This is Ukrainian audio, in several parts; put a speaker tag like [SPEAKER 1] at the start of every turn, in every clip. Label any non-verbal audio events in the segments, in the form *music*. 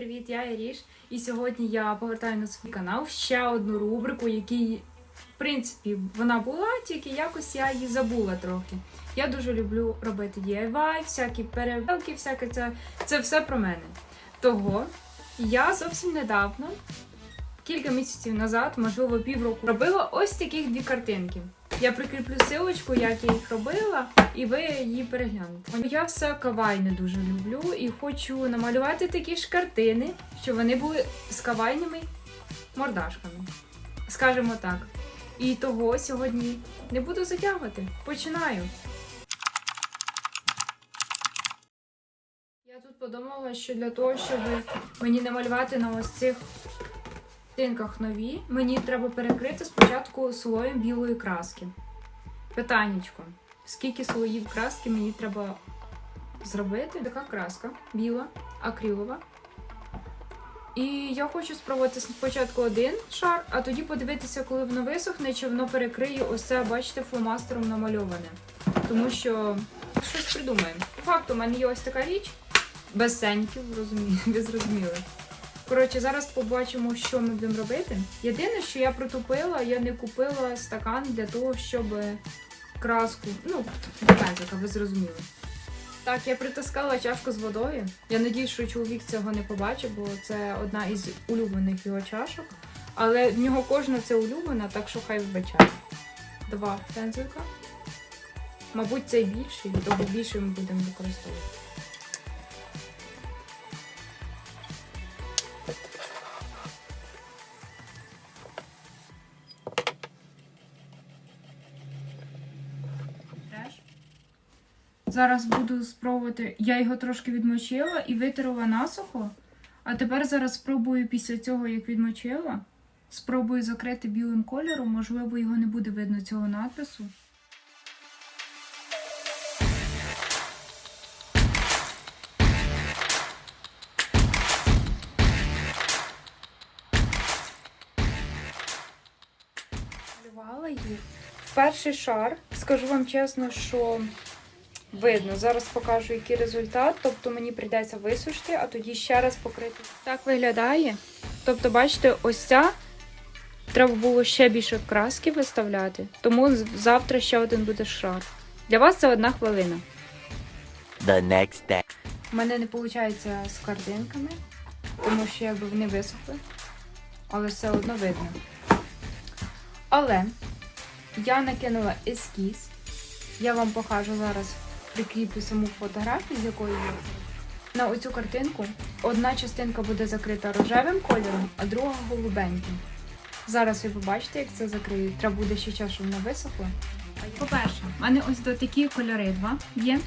[SPEAKER 1] привіт! Я Іріш. І сьогодні я повертаю на свій канал ще одну рубрику, якій, в принципі, вона була, тільки якось я її забула трохи. Я дуже люблю робити DIY, всякі перевелки, всяке це, це все про мене. Того я зовсім недавно, кілька місяців назад, можливо, півроку, робила ось таких дві картинки. Я прикріплю силочку, як я їх робила, і ви її переглянете. Я все кавайне дуже люблю і хочу намалювати такі ж картини, щоб вони були з кавайними мордашками. Скажімо так. І того сьогодні не буду затягувати. Починаю. Я тут подумала, що для того, щоб мені намалювати на ось цих картинках нові, мені треба перекрити спочатку слоєм білої краски. Питаннячко. Скільки слоїв краски мені треба зробити? Така краска біла, акрилова. І я хочу спробувати спочатку один шар, а тоді подивитися, коли воно висохне, чи воно перекриє ось це, бачите, фломастером намальоване. Тому що щось придумаємо. По факту, у мене є ось така річ, без сеньків, розумію, *laughs* ви зрозуміли. Коротше, зараз побачимо, що ми будемо робити. Єдине, що я протупила, я не купила стакан для того, щоб краску, ну, для пензлика, ви зрозуміли. Так, я притискала чашку з водою. Я надіюсь, що чоловік цього не побачив, бо це одна із улюблених його чашок. Але в нього кожна це улюблена, так що хай вибачає. Два пензлика. Мабуть, цей більший, того більше ми будемо використовувати. Зараз буду спробувати. Я його трошки відмочила і витерла насухо. А тепер зараз спробую після цього, як відмочила, спробую закрити білим кольором, можливо, його не буде видно цього надпису. Малювала їх. Перший шар, скажу вам чесно, що видно. Зараз покажу, який результат. Тобто мені прийдеться висушити, а тоді ще раз покрити. Так виглядає. Тобто, бачите, ось ця треба було ще більше краски виставляти, тому з- завтра ще один буде шар. Для вас це одна хвилина.
[SPEAKER 2] the next day.
[SPEAKER 1] У мене не виходить з картинками, тому що якби вони висохли, але все одно видно. Але я накинула ескіз. Я вам покажу зараз, прикріплю саму фотографію, з якої я. На оцю картинку одна частинка буде закрита рожевим кольором, а друга голубеньким. Зараз ви побачите, як це закриють. Треба буде ще час, щоб вона висохла. По-перше, в мене ось до такі кольори два є.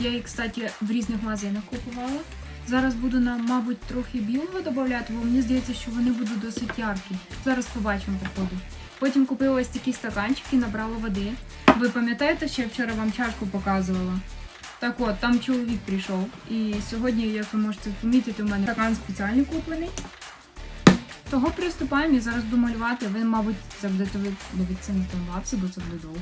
[SPEAKER 1] Я їх, кстати, в різних магазинах купувала. Зараз буду на, мабуть, трохи білого додати, бо мені здається, що вони будуть досить яркі. Зараз побачимо по ходу. Потім купила ось такі стаканчики, набрала води. Ви пам'ятаєте, що я вчора вам чашку показувала? Так от, там чоловік прийшов. І сьогодні, як ви можете помітити, у мене стакан спеціально куплений. Того приступаємо і зараз буду малювати. Ви, мабуть, це будете ви дивитися на таймлапсі, бо це буде довго.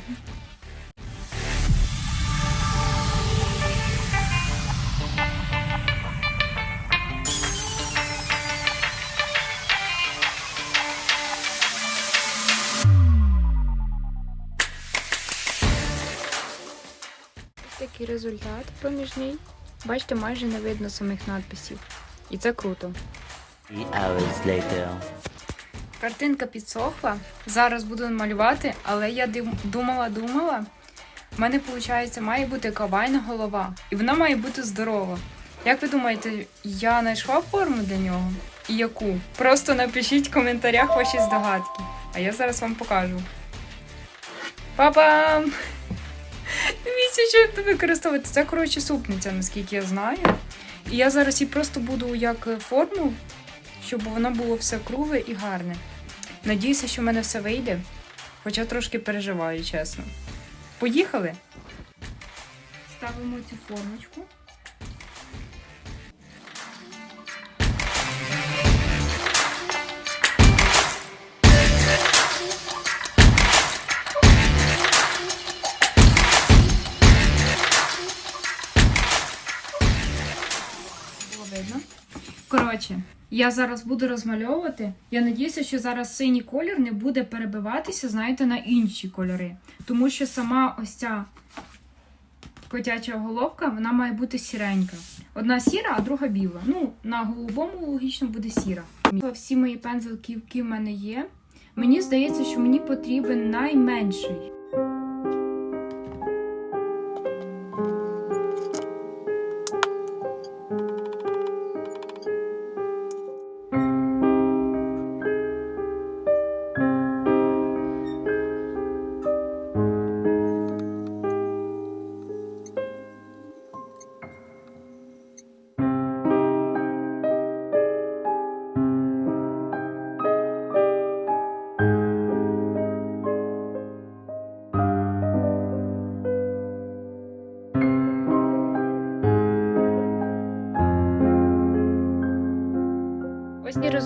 [SPEAKER 1] Результат проміжний. Бачите, майже не видно самих надписів. І це круто.
[SPEAKER 2] Hours later.
[SPEAKER 1] Картинка підсохла. Зараз буду малювати, але я думала, думала. У мене, виходить, має бути кавайна голова. І вона має бути здорова. Як ви думаєте, я знайшла форму для нього? І яку? Просто напишіть в коментарях ваші здогадки. А я зараз вам покажу. Па-бам! Що використовувати. Це, коротше, супниця, наскільки я знаю. І я зараз її просто буду як форму, щоб воно було все кругле і гарне. Надіюся, що в мене все вийде, хоча трошки переживаю, чесно. Поїхали! Ставимо цю формочку. Було я зараз буду розмальовувати. Я надіюся, що зараз синій колір не буде перебиватися, знаєте, на інші кольори. Тому що сама ось ця котяча головка, вона має бути сіренька. Одна сіра, а друга біла. Ну, на голубому логічно буде сіра. Всі мої пензлики, які в мене є. Мені здається, що мені потрібен найменший.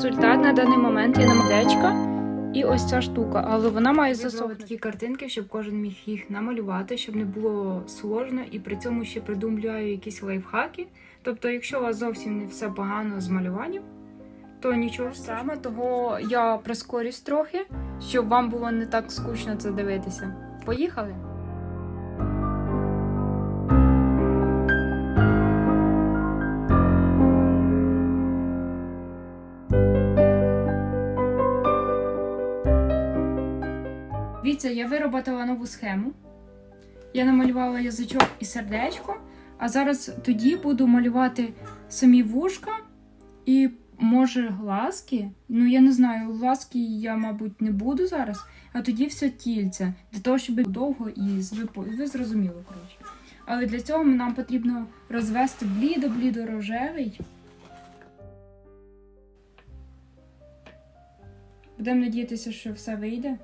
[SPEAKER 1] Результат на даний момент є намадечка і ось ця штука, але вона має засохнути. такі картинки, щоб кожен міг їх намалювати, щоб не було сложно, і при цьому ще придумляю якісь лайфхаки. Тобто, якщо у вас зовсім не все погано з малюванням, то нічого саме, того я прискорюсь трохи, щоб вам було не так скучно це дивитися. Поїхали! Дивіться, я вироботила нову схему. Я намалювала язичок і сердечко, а зараз тоді буду малювати самі вушка і, може, глазки. Ну, я не знаю, глазки я, мабуть, не буду зараз, а тоді все тільце, для того, щоб довго і Ви зрозуміли, коротше. Але для цього нам потрібно розвести блідо-блідо рожевий. Будемо надіятися, що все вийде.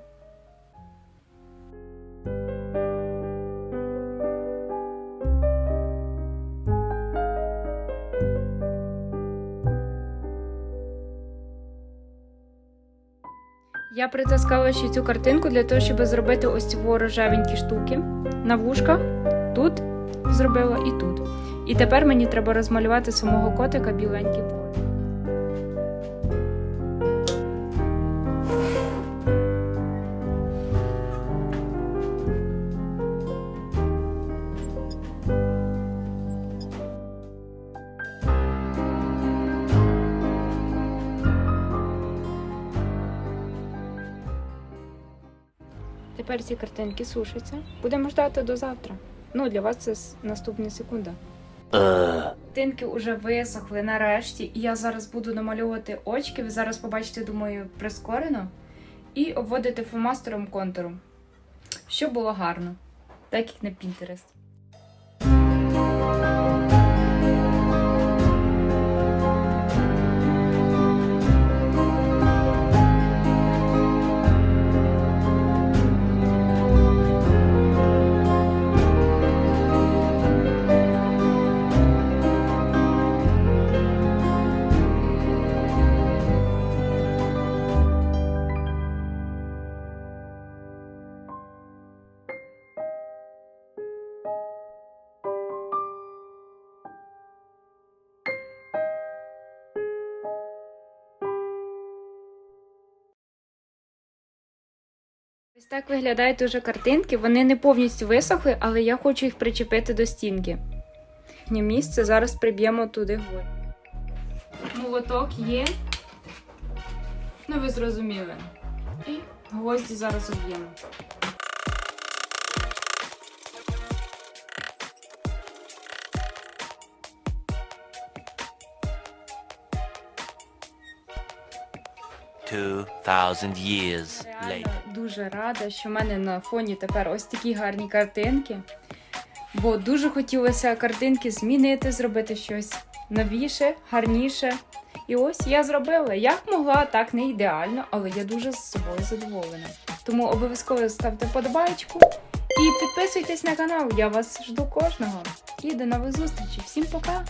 [SPEAKER 1] Я притискала ще цю картинку для того, щоб зробити ось ці рожевенькі штуки на вушках. Тут зробила і тут. І тепер мені треба розмалювати самого котика біленький Тепер ці картинки сушаться. Будемо ждати до завтра. Ну, для вас це наступна секунда. секунди. Картинки вже висохли нарешті, і я зараз буду намальовувати очки. Ви зараз побачите, думаю, прискорено. І обводити фломастером контуром. Щоб було гарно. Так як на Pinterest. Так виглядають уже картинки. Вони не повністю висохли, але я хочу їх причепити до стінки. Їхнє місце зараз приб'ємо туди горі. Молоток є. Ну, ви зрозуміли. І гвозді зараз об'ємо.
[SPEAKER 2] Two thousand years
[SPEAKER 1] Реально
[SPEAKER 2] later.
[SPEAKER 1] дуже рада, що в мене на фоні тепер ось такі гарні картинки. Бо дуже хотілося картинки змінити, зробити щось новіше, гарніше. І ось я зробила. Як могла, так не ідеально, але я дуже з собою задоволена. Тому обов'язково ставте подобаєчку і підписуйтесь на канал. Я вас жду кожного. І до нових зустрічей. Всім пока!